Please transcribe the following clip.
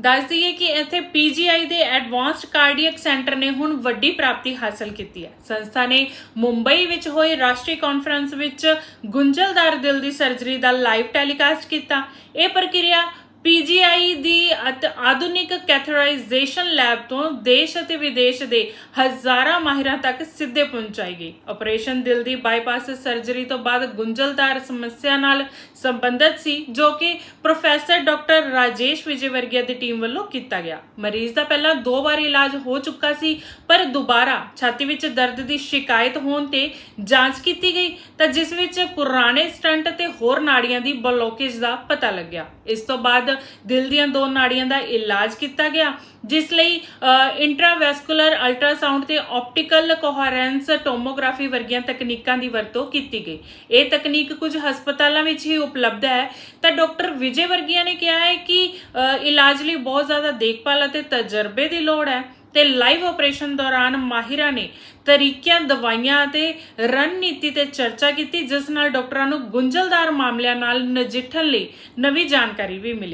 ਦੱਸ ਦਈਏ ਕਿ ਇੱਥੇ ਪੀਜੀਆਈ ਦੇ ਐਡਵਾਂਸਡ ਕਾਰਡੀਅਕ ਸੈਂਟਰ ਨੇ ਹੁਣ ਵੱਡੀ ਪ੍ਰਾਪਤੀ ਹਾਸਲ ਕੀਤੀ ਹੈ। ਸੰਸਥਾ ਨੇ ਮੁੰਬਈ ਵਿੱਚ ਹੋਏ ਰਾਸ਼ਟਰੀ ਕਾਨਫਰੰਸ ਵਿੱਚ ਗੁੰਝਲਦਾਰ ਦਿਲ ਦੀ ਸਰਜਰੀ ਦਾ ਲਾਈਵ ਟੈਲੀਕਾਸਟ ਕੀਤਾ। ਇਹ ਪ੍ਰਕਿਰਿਆ ਪੀਜੀਆਈ ਦੀ ਅਤ- ਆਧੁਨਿਕ ਕੈਥਰਾਈਜ਼ੇਸ਼ਨ ਲੈਬ ਤੋਂ ਦੇਸ਼ ਅਤੇ ਵਿਦੇਸ਼ ਦੇ ਹਜ਼ਾਰਾਂ ਮਾਹਿਰਾਂ ਤੱਕ ਸਿੱਧੇ ਪਹੁੰਚਾਈ ਗਈ। ਆਪਰੇਸ਼ਨ ਦਿਲ ਦੀ ਬਾਈਪਾਸ ਸਰਜਰੀ ਤੋਂ ਬਾਅਦ ਗੁੰਝਲਦਾਰ ਸਮੱਸਿਆ ਨਾਲ ਸੰਬੰਧਿਤ ਸੀ, ਜੋ ਕਿ ਪ੍ਰੋਫੈਸਰ ਡਾਕਟਰ ਰਾਜੇਸ਼ ਵਿਜੇ ਵਰਗੀਆ ਦੀ ਟੀਮ ਵੱਲੋਂ ਕੀਤਾ ਗਿਆ। ਮਰੀਜ਼ ਦਾ ਪਹਿਲਾਂ ਦੋ ਵਾਰ ਇਲਾਜ ਹੋ ਚੁੱਕਾ ਸੀ, ਪਰ ਦੁਬਾਰਾ ਛਾਤੀ ਵਿੱਚ ਦਰਦ ਦੀ ਸ਼ਿਕਾਇਤ ਹੋਣ ਤੇ ਜਾਂਚ ਕੀਤੀ ਗਈ, ਤਾਂ ਜਿਸ ਵਿੱਚ ਪੁਰਾਣੇ ਸਟੰਟ ਅਤੇ ਹੋਰ ਨਾੜੀਆਂ ਦੀ ਬਲੋਕੇਜ ਦਾ ਪਤਾ ਲੱਗਿਆ। ਇਸ ਤੋਂ ਬਾਅਦ ਦਿਲ ਦੀਆਂ ਦੋ ਨਾੜੀਆਂ ਦਾ ਇਲਾਜ ਕੀਤਾ ਗਿਆ, ਜਿਸ ਲਈ ਇੰਟਰਾਵੈਸਕੂਲਰ ਅਲਟਰਾਸਾਊਂਡ ਤੇ ਆਪਟੀਕਲ ਕੋਹਰੈਂਸ ਟੋਮੋਗ੍ਰਾਫੀ ਵਰਗੀਆਂ ਤਕਨੀਕਾਂ ਦੀ ਵਰਤੋਂ ਕੀਤੀ ਗਈ। ਇਹ ਤਕਨੀਕ ਕੁਝ ਹਸਪਤਾਲਾਂ ਵਿੱਚ ਹੀ ਉਪਲਬਧ ਹੈ। ਤਾਂ ਡਾਕਟਰ ਵਿਜੇ ਵਰਗੀਆਂ ਨੇ ਕਿਹਾ ਹੈ ਕਿ ਇਲਾਜ ਲਈ ਬਹੁਤ ਜ਼ਿਆਦਾ ਦੇਖਭਾਲ ਅਤੇ ਤਜਰਬੇ ਦੀ ਲੋੜ ਹੈ ਤੇ ਲਾਈਵ ਆਪਰੇਸ਼ਨ ਦੌਰਾਨ ਮਾਹਿਰਾਂ ਨੇ ਤਰੀਕਿਆਂ, ਦਵਾਈਆਂ ਅਤੇ ਰਣਨੀਤੀ ਤੇ ਚਰਚਾ ਕੀਤੀ, ਜਿਸ ਨਾਲ ਡਾਕਟਰਾਂ ਨੂੰ ਗੁੰਝਲਦਾਰ ਮਾਮਲਿਆਂ ਨਾਲ ਨਜਿੱਠਣ ਲਈ ਨਵੀਂ ਜਾਣਕਾਰੀ ਵੀ ਮਿਲੀ।